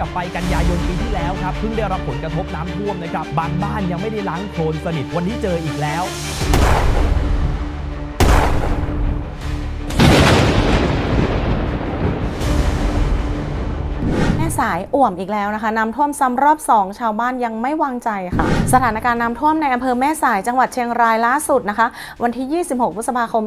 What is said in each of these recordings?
กลับไปกันยายนปีที่แล้วครับเพิ่งได้รับผลกระทบน้ำท่วมนะครับบางบ้านยังไม่ได้ล้างโคลนสนิทวันนี้เจออีกแล้ว สายอ่วมอีกแล้วนะคะน้ำท่วมซ้ำรอบ 2 ชาวบ้านยังไม่วางใจค่ะ สถานการณ์น้ำท่วมในอำเภอแม่สายจังหวัดเชียงรายล่าสุดนะคะ วันที่ 26 พฤษภาคม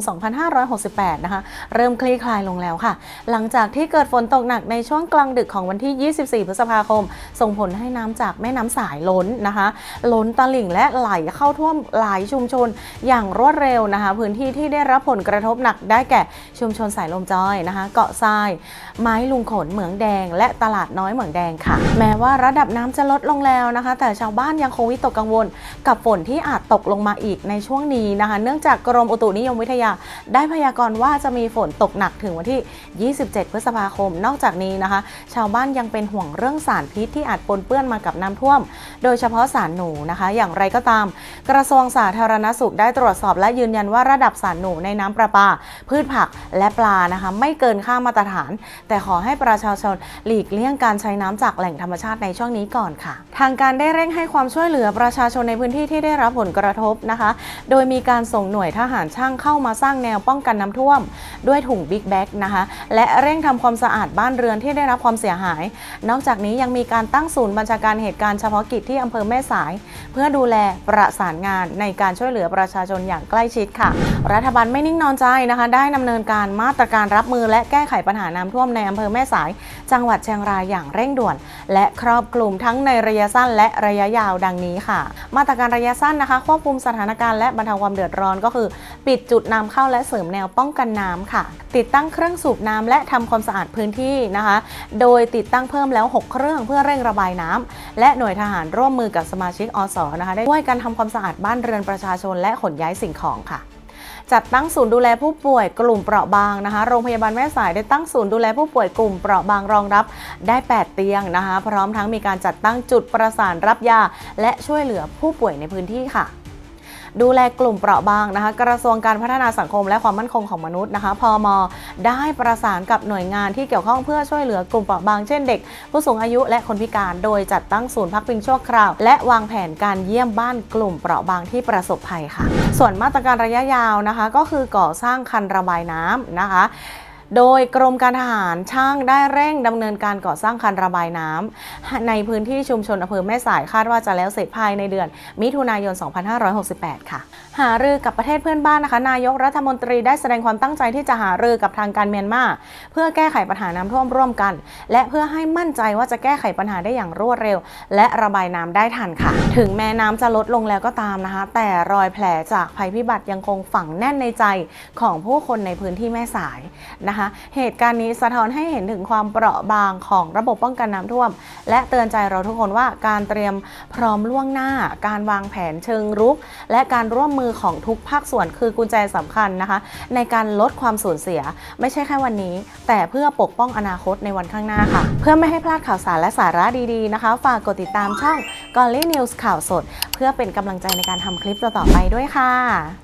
2568 นะคะ เริ่มคลี่คลายลงแล้วค่ะ หลังจากที่เกิดฝนตกหนักในช่วงกลางดึกของวันที่ 24 พฤษภาคม ส่งผลให้น้ำจากแม่น้ำสายล้นนะคะ ล้นตลิ่งและไหลเข้าท่วมหลายชุมชนอย่างรวดเร็วนะคะ พื้นที่ที่ได้รับผลกระทบหนักได้แก่ชุมชนสายลมจอยนะคะ เกาะทราย ไม้ลุงขนเหมืองแดง และตลาดน้อยเหมืองแดงค่ะ แม้ว่าระดับน้ำจะลดลงแล้วนะคะ แต่ชาวบ้านยังคงวิตกกังวล กับฝนที่อาจตกลงมาอีกในช่วงนี้นะคะ เนื่องจากกรมอุตุนิยมวิทยา ได้พยากรณ์ว่าจะมีฝนตกหนักถึงวันที่ 27 พฤษภาคม นอกจากนี้นะคะ ชาวบ้านยังเป็นห่วงเรื่องสารพิษที่อาจปนเปื้อนมากับน้ำท่วม โดยเฉพาะสารหนูนะคะ อย่างไรก็ตาม กระทรวงสาธารณสุขได้ตรวจสอบและยืนยันว่าระดับสารหนูในน้ำประปา พืชผักและปลานะคะ ไม่เกินค่ามาตรฐาน แต่ขอให้ประชาชนหลีกเลี่ยงการใช้น้ำจากแหล่งธรรมชาติในช่วงนี้ก่อนค่ะ ทางการได้เร่งให้ความช่วยเหลือประชาชนในพื้นที่ที่ได้รับผลกระทบนะคะ โดยมีการส่งหน่วยทหารช่างเข้ามาสร้างแนวป้องกันน้ำท่วม ด้วยถุงบิ๊กแบ็กนะคะ และเร่งทำความสะอาดบ้านเรือนที่ได้รับความเสียหาย นอกจากนี้ยังมีการตั้งศูนย์บัญชาการเหตุการณ์เฉพาะกิจที่อำเภอแม่สาย เพื่อดูแลประสานงานในการช่วยเหลือประชาชนอย่างใกล้ชิดค่ะ รัฐบาลไม่นิ่งนอนใจนะคะ ได้ดำเนินการมาตรการรับมือและแก้ไขปัญหาน้ำท่วมในอำเภอแม่สาย จังหวัดเชียงรายอย่างเร่งด่วน และครอบคลุมทั้งในระยะสั้นและระยะยาวดังนี้ค่ะ มาตรการระยะสั้นนะคะ ควบคุมสถานการณ์และบรรเทาความเดือดร้อนก็คือ ปิดจุดน้ำเข้าและเสริมแนวป้องกันน้ำค่ะ ติดตั้งเครื่องสูบน้ำและทำความสะอาดพื้นที่นะคะ โดยติดตั้งเพิ่มแล้ว 6 เครื่องเพื่อเร่งระบายน้ำและหน่วยทหารร่วมมือกับสมาชิกอสนะคะได้ช่วยกันทำความสะอาดบ้านเรือนประชาชนและขนย้ายสิ่งของค่ะ จัดตั้งศูนย์ดูแลผู้ป่วยกลุ่มเปราะบางนะคะ โรงพยาบาลแม่สายได้ตั้งศูนย์ดูแลผู้ป่วยกลุ่มเปราะบางรองรับได้ 8 เตียงนะคะ พร้อมทั้งมีการจัดตั้งจุดประสานรับยา และช่วยเหลือผู้ป่วยในพื้นที่ค่ะ ดูแลกลุ่มเปราะบางนะคะ กระทรวงการพัฒนาสังคมและความมั่นคงของมนุษย์นะคะพมได้ประสานกับหน่วยงานที่เกี่ยวข้องเพื่อช่วยเหลือกลุ่มเปราะบางเช่นเด็ก ผู้สูงอายุและคนพิการ โดยจัดตั้งศูนย์พักพิงชั่วคราว และวางแผนการเยี่ยมบ้านกลุ่มเปราะบางที่ประสบภัยค่ะ ส่วนมาตรการระยะยาวนะคะ ก็คือก่อสร้างคันระบายน้ำนะคะ โดยกรมการทหารช่างได้เร่งดำเนินการก่อสร้างคันระบายน้ำในพื้นที่ชุมชนอำเภอแม่สายคาดว่าจะแล้วเสร็จภายในเดือน มิถุนายน 2568 ค่ะ หารือกับประเทศเพื่อนบ้านนะคะ นายกรัฐมนตรีได้แสดงความตั้งใจที่จะหารือกับทางการเมียนมาเพื่อแก้ไขปัญหาน้ำท่วมร่วมกัน และเพื่อให้มั่นใจว่าจะแก้ไขปัญหาได้อย่างรวดเร็ว และระบายน้ำได้ทันค่ะ ถึงแม้น้ำจะลดลงแล้วก็ตามนะคะ แต่รอยแผลจากภัยพิบัติยังคงฝังแน่นในใจของผู้คนในพื้นที่แม่สายนะคะเหตุการณ์นี้สะท้อนให้เห็นถึงความเปราะบางของระบบป้องกันน้ำท่วม และเตือนใจเราทุกคนว่าการเตรียมพร้อมล่วงหน้า การวางแผนเชิงรุก และการร่วมมือของทุกภาคส่วนคือกุญแจสำคัญนะคะ ในการลดความสูญเสีย ไม่ใช่แค่วันนี้ แต่เพื่อปกป้องอนาคตในวันข้างหน้าค่ะ เพื่อไม่ให้พลาดข่าวสารและสาระดีๆนะคะ ฝากกดติดตามช่อง g o l l y News ข่าวสด เพื่อเป็นกำลังใจในการทำคลิปต่อๆไปด้วยค่ะ